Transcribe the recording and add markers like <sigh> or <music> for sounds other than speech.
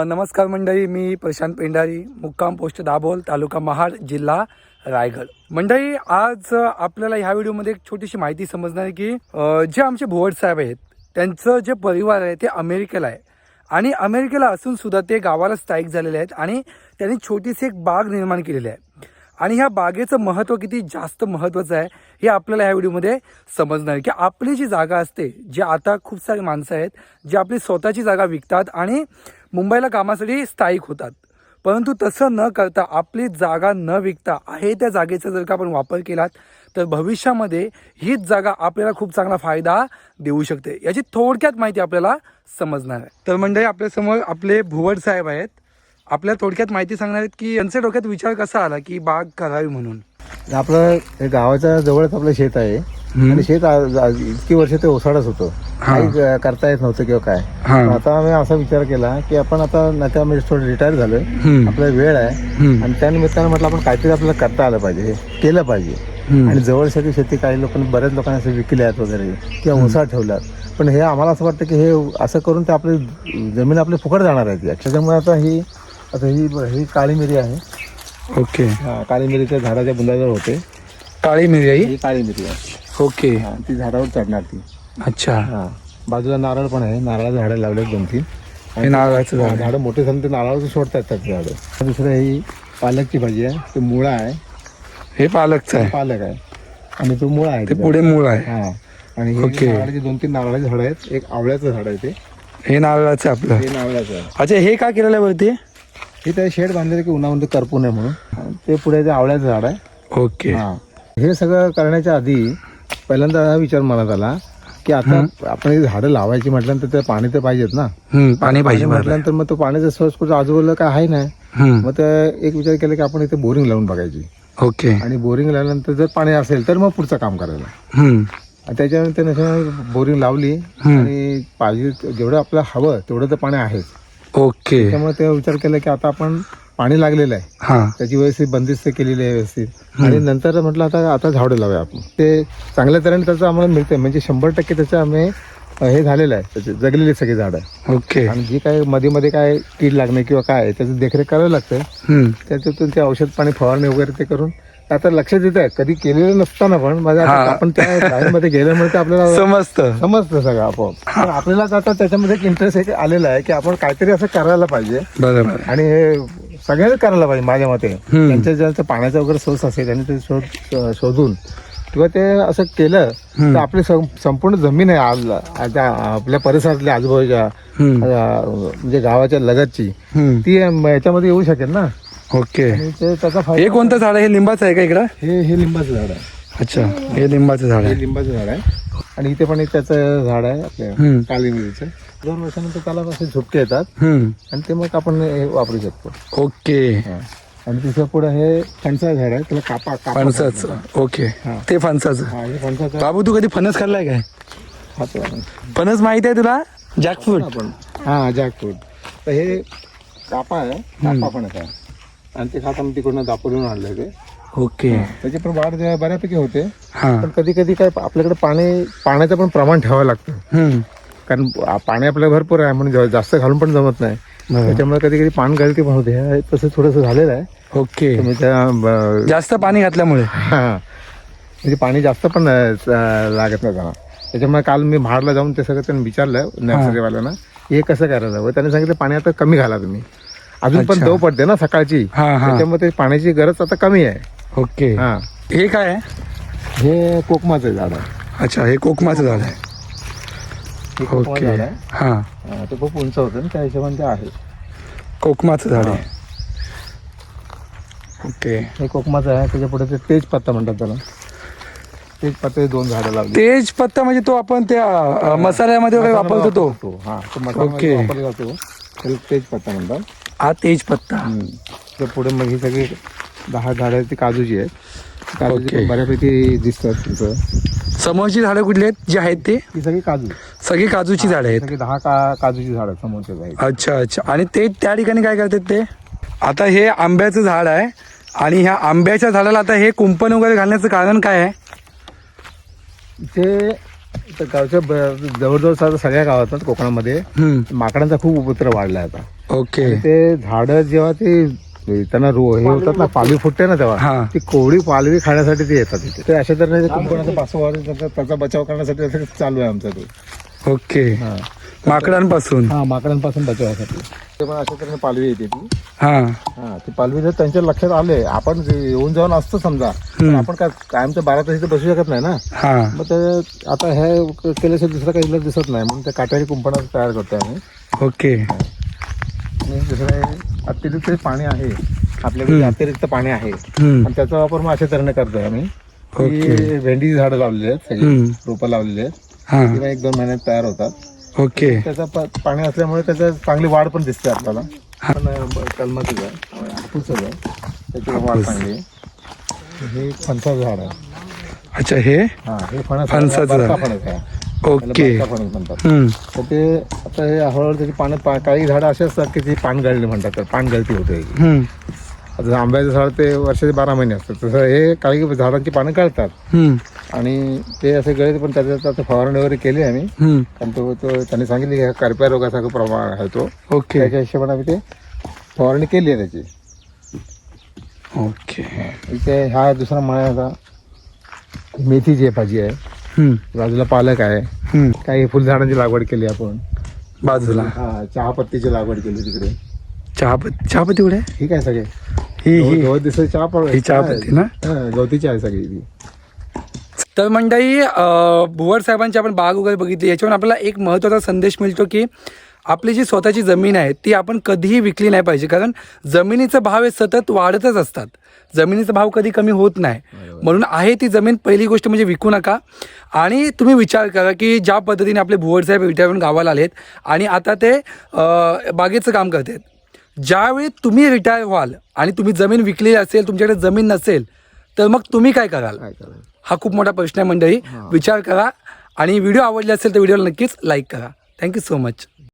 नमस्कार मंडळी मी प्रशांत पेंढारी मुक्काम पोस्ट दाभोल तालुका महाड जिल्हा रायगड. मंडळी आज आपल्याला ह्या व्हिडिओमध्ये एक छोटीशी माहिती समजणार आहे की जे आमचे भोवड साहेब आहेत त्यांचं जे परिवार आहे ते अमेरिकेला आहे. आणि अमेरिकेला असून सुद्धा ते गावाला स्थायिक झालेले आहेत आणि त्यांनी छोटीशी एक बाग निर्माण केलेली आहे. आणि ह्या बागेचं महत्त्व किती जास्त महत्त्वाचं आहे हे आपल्याला ह्या व्हिडिओमध्ये समजणार आहे की आपली जी जागा असते जी आता खूप सारी माणसं आहेत जे आपली स्वतःची जागा विकतात आणि मुंबईला कामासाठी स्थायिक होतात. परंतु तसं न करता आपली जागा न विकता आहे त्या जागेचा जर का आपण वापर केलात तर भविष्यामध्ये हीच जागा आपल्याला खूप चांगला फायदा देऊ शकते. याची थोडक्यात माहिती आपल्याला समजणार आहे. तर मंडळी आपल्यासमोर आपले भुवड साहेब आहेत. आपल्या थोडक्यात माहिती सांगणार आहेत की यांच्या डोक्यात विचार कसा आला की बाग करावी म्हणून? आपलं हे गावाच्या जवळच आपलं शेत आहे. आणि शेत इतकी वर्ष ते ओसाडच होतं. काही क- करता येत नव्हतं किंवा काय. पण आता आम्ही असा विचार केला की आपण आता नात्या आम्ही थोडं रिटायर झालोय. आपला वेळ आहे. आणि त्यानिमित्तानं म्हटलं आपण काहीतरी आपल्याला करता आलं पाहिजे. हे केलं पाहिजे. आणि जवळसाठी शेती काही लोकांनी बऱ्याच लोकांनी असं विकल्या आहेत वगैरे किंवा ओसाड ठेवल्यात. पण हे आम्हाला असं वाटतं की हे असं करून ते आपली जमीन आपली फुकट जाणार आहे त्याच्यामुळे आता ही आता ही ही काळी मिरी आहे. ओके. हा, काळी मिरीच्या झाडाच्या बुंदाजवळ होते. काळी मिरी आई? ही काळी मिरी आहे. ओके. हा, ती झाडावर चढणार ती. अच्छा. हा बाजूला नारळ पण आहे. नारळाचं झाडं लावले दोन तीन. हे नारळाचं झाड आहे. झाडं मोठे झाले ते नारळाचं सोडतात त्यात झाडं. दुसरं ही पालकची भाजी आहे. ते मुळा आहे. हे पालकचं आहे. पालक आहे. आणि तो मुळा आहे ते. पुढे मूळ आहे. हा. आणि हे ओके. नारळाचे दोन तीन नारळाचे झाडं आहेत. एक आवळ्याचं झाड आहे ते. हे नारळाचं आहे आपलं. ते नारळाचं आहे. अच्छा हे का केलेलं आहे वरती? हे त्या शेड बांधलेलं की उन्हामध्ये करपू नये म्हणून. ते पुढे ते आवळ्याचं झाड आहे. ओके. हा. हे सगळं करण्याच्या आधी पहिल्यांदा हा विचार मनात आला की आता आपण झाडं लावायची म्हटल्यानंतर ते पाणी तर पाहिजेत ना. पाणी पाहिजे म्हटल्यानंतर मग तो पाण्याचा सोर्स कुठं आजूबाजूला काय आहे नाही मग ते एक विचार केला की आपण इथे बोरिंग लावून बघायची. ओके. आणि बोरिंग लावल्यानंतर जर पाणी असेल तर मग पुढचं काम करायला. त्याच्यानंतर नंतर बोरिंग लावली आणि पाहिजे जेवढं आपल्याला हवं तेवढं तर पाणी आहेच. ओके. त्यामुळे ते विचार केला की आता आपण पाणी लागलेलं आहे. हा. त्याची व्यवस्थित बंदिस्त केलेली आहे व्यवस्थित. आणि नंतर म्हटलं आता आता झाडं लावूया आपण. ते चांगल्या तऱ्हेने त्याचं आम्हाला मिळतंय. म्हणजे शंभर टक्के त्याचं आम्ही हे झालेलं आहे. त्याचे जगलेले सगळे झाडं. ओके. आणि जी काय मध्ये मध्ये काय कीड लागणे किंवा काय त्याचं देखरेख करावं लागतं. त्याच्यातून ते औषध पाणी फवारणी वगैरे ते करून आता लक्षात येत आहे. कधी केलेलं नसताना पण माझ्या हा. आपण त्या मध्ये गेल्यामुळे ते आपल्याला <laughs> समजतं. समजतं सगळं आपोआप. पण आपल्याला आता त्याच्यामध्ये एक इंटरेस्ट एक आलेला आहे की आपण काहीतरी असं करायला पाहिजे. बरोबर. आणि हे सगळ्यांनी करायला पाहिजे माझ्या मते. त्यांच्या ज्यांचं पाण्याचा वगैरे सोर्स असेल त्यांनी ते शोध शोधून किंवा ते असं केलं तर आपली सं- संपूर्ण जमीन आहे आज आपल्या परिसरातल्या आजूबाजूच्या हम्म. अं, म्हणजे गावाच्या लगतची. हम्म. ती याच्यामध्ये येऊ शकेल ना? ओके. आणि ते त्याचा हे फायदा कोणतं झाड आहे? हे लिंबाचं आहे का इकडं? हे हे लिंबाचं झाड आहे. अच्छा हे लिंबाचं झाड हे आहे लिंबाचं झाड आहे. आणि इथे पण एक त्याचं झाड आहे आपल्या हम्म. काळी मिरीचं दोन वर्षानंतर त्याला असे झुपके येतात. हम्म. आणि ते मग आपण हे वापरू शकतो. ओके. हा. आणि तिथं पुढे हे फणसाचं झाड आहे. त्याला कापा कापा फणसाचं. ओके. ते फणसाचं. हा हे फणसाचं. बाबू तू कधी फणस खाल्लाय काय? खातो आपण फणस माहिती आहे तुला? जॅकफ्रूट. आपण. हा जॅकफ्रूट. तर हे कापा आहे. कापा पण आहे. आणि ते खाताना तिकडनं दापोलीहून आणलं ते. ओके. त्याची पण वाढ बऱ्यापैकी होते. हा. पण कधी कधी काय आपल्याकडे पाणी पाण्याचं पण प्रमाण ठेवावं लागतं. हम्म. कारण पाणी आपल्याला भरपूर आहे म्हणून जा- जास्त घालून पण जमत नाही. बरोबर. त्याच्यामुळे कधी कधी पान गळती पण होते. हे तसं थोडंसं झालेलं आहे. ओके. तुम्ही त्या ब- जास्त पाणी घातल्यामुळे. हा. म्हणजे पाणी जास्त पण अं, स- लागत नाही त्यांना त्याच्यामुळे काल मी महाडला जाऊन ते सगळं त्यांनी विचारलं नर्सरीवाल्यांना हे कसं करायला हवं त्यांनी सांगितलं पाणी आता कमी घाला तुम्ही. अजून पण. दव पडते ना सकाळची. हा हा. त्याच्यामुळे ते पाण्याची गरज आता कमी आहे. ओके. हा. हे काय आहे? हे कोकमाचं झाड आहे. अच्छा हे कोकमाचं झाड आहे. हे कोकमाचं ओके. झाड आहे. हा. हा, ते खूप उंच होतं ना त्या हिशोबाने ते आहे. कोकमाचं झाड आहे. ओके. हे कोकमाचं आहे त्याच्या पुढे ते तेजपत्ता म्हणतात त्याला. तेजपत्ता दोन झाडं लावली. तेज पत्ता म्हणजे तो आपण त्या अ, मसाल्यामध्ये वगैरे वापरतो तो? हा तो मसाल्यामध्ये ओके. वापरला जातो. त्याला तेजपत्ता म्हणतात. हा तेज पत्ता. हम्म. तर पुढे मग ही सगळी दहा झाडं आहेत ती काजूची आहेत. काजूची. पण बऱ्यापैकी दिसतात तुमचं समोरची झाडं कुठली आहेत? जी आहेत ते? सगळी काजू. सगळी काजूची झाडं आहेत. सगळी दहा का काजूची झाडं समोरचे आहेत. अच्छा अच्छा. आणि ते त्या ठिकाणी काय करतात ते? आता हे आंब्याचं झाड आहे आणि ह्या आंब्याच्या झाडाला आता हे कुंपण वगैरे घालण्याचं कारण काय आहे? इथे इथं गावच्या ब- जवळजवळ सगळ्या गावात कोकणामध्ये हम्म. माकडांचा खूप उपद्रव वाढला आहे आता. ओके. ते झाड जेव्हा ते त्यांना रो हे होतात ना पालवी फुटते ना. तेव्हा ती कोवळी पालवी खाण्यासाठी ते येतात इथे. ते अशा तऱ्हेने कुंपणाचा पासवा त्याचा बचाव करण्यासाठी असं चालू आहे आमचं ते. ओके. हा. माकडांपासून? हा माकडांपासून बचावासाठी ते पण अशा तऱ्हेने पालवी येते ती. हा. हा ती पालवी जर त्यांच्या लक्षात आले आपण जे येऊन जाऊन असतो समजा पण आपण काय कायमचं बारा तास इथे बसू शकत नाही ना? हा. मग ते आता हे केल्याशिवाय दुसरं काही दिसत नाही म्हणून ते काटेरी कुंपणा तयार करतो आम्ही. ओके. आणि दुसरं हे अतिरिक्त पाणी आहे आपल्याकडे अतिरिक्त पाणी आहे. आणि त्याचा वापर मग अशा तऱ्हेने करतोय आम्ही. की भेंडीची झाडं लावलेली आहेत सगळी हम्म. रोपं लावलेली आहेत. पण एक दोन महिन्यात तयार होतात. ओके. त्याचा पाणी असल्यामुळे त्याचा चांगली वाढ पण दिसते आपल्याला. कलमाचं आहे हापूसचं आहे त्याची वाढ चांगली आहे. हे फणसाचं झाड आहे. अच्छा हे? हा हे फणस फणसाचं. फणस आहे. ओके बारका फणस म्हणतात हम्म. तर ते आता हे हळूहळू त्याची पानं पा- काही झाडं अशी असतात की ती पान गळली म्हणतात तर पान गळती होते हम्म. आता आंब्याचं झाड ते वर्षाचे बारा महिने असतात तसं हे काही झाडांची पानं गळतात हम्म. आणि ते असे गळते पण त्याच्यात आता फवारणी वगैरे केली आम्ही हम्म. कारण तो तो त्यांनी सांगितले की हा करप्या रोगासारखं प्रमाण आहे तो ओके त्याच्या हिशोबाने आम्ही ते फवारणी केली आहे त्याची ओके इथे हा दुसरा मळा आहे आता मेथीची आहे भाजी आहे. बाजूला पालक आहे. हम्म. काही फुलझाडांची लागवड केली आपण. बाजूला. हा चहा पत्तीची लागवड केली तिकडे. चहापत्ती चहापत्ती कुठे? आहे? ठीक आहे सगळे? ही ही. दिसत चहा पण. ही चहापत्ती ना? हा, गवतीची आहे सगळी ती. तर मंडळी भुवर साहेबांची आपण बाग वगैरे बघितली. याच्यावरून आपल्याला एक महत्त्वाचा संदेश मिळतो की आपली जी स्वतःची जमीन आहे ती आपण कधीही विकली नाही पाहिजे. कारण जमिनीचा भाव हे सतत वाढतच असतात. जमिनीचा भाव कधी कमी होत नाही. म्हणून आहे ती जमीन पहिली गोष्ट म्हणजे विकू नका. आणि तुम्ही विचार करा की ज्या पद्धतीने आपले भुवर साहेब रिटायरून गावाला आलेत आणि आता ते बागेचं काम करतात. ज्यावेळी तुम्ही रिटायर व्हाल आणि तुम्ही जमीन विकलेली असेल तुमच्याकडे जमीन नसेल तर मग तुम्ही काय कराल? हा खूप मोठा प्रश्न आहे मंडळी. विचार करा आणि व्हिडिओ आवडले असेल तर व्हिडिओला नक्कीच लाईक करा. Thank you so much